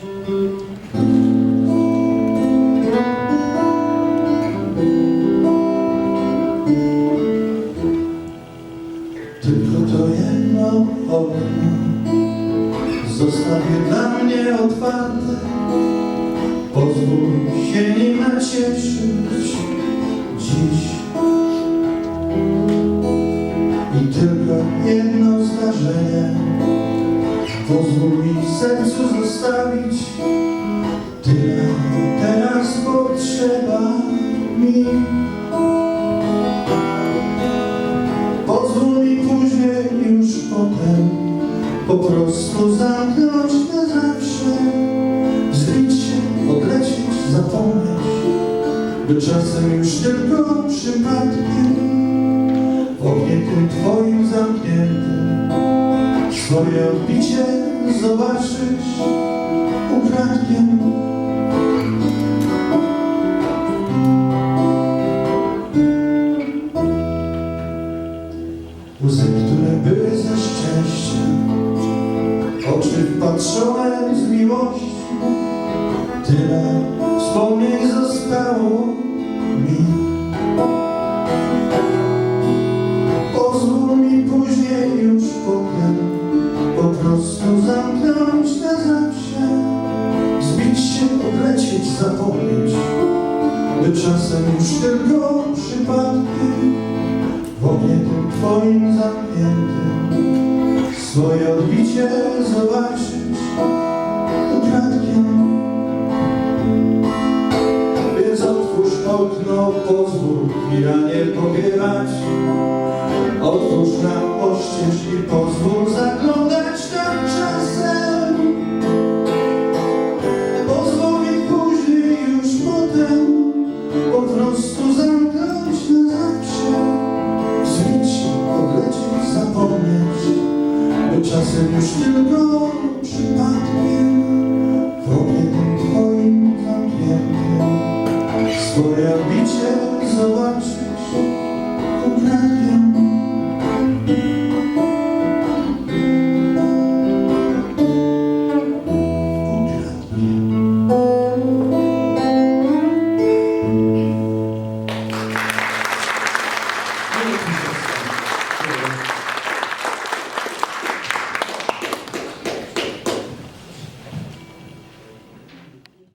Tylko to jedno okno Zostawię dla mnie otwarte. Pozwól się nim nacieszyć dziś. I tylko jedno zdarzenie Pozwól mi w sercu zostawić Tyle teraz potrzeba mi. Pozwól mi później już potem Po prostu zamknąć na zawsze Zbić się, odlecieć, zapomnieć By czasem już tylko przypadkiem W tym twoim zamkniętym Swoje odbicie zobaczyć ukradkiem. Łzy, które były ze szczęścia Oczy wpatrzone z miłości Tyle wspomnień zostało mi zamknąć na zawsze, zbić się, odlecieć, zapomnieć, by czasem już tylko przypadkiem w objętym Twoim zamkniętym swoje odbicie zobaczyć ukradkiem. Więc otwórz okno, pozwól piranie powiewać, otwórz nam oścież i pozwól zaglądać. tylko przypadkiem Wokół twoim zamkniętym Swoje bicie zobaczysz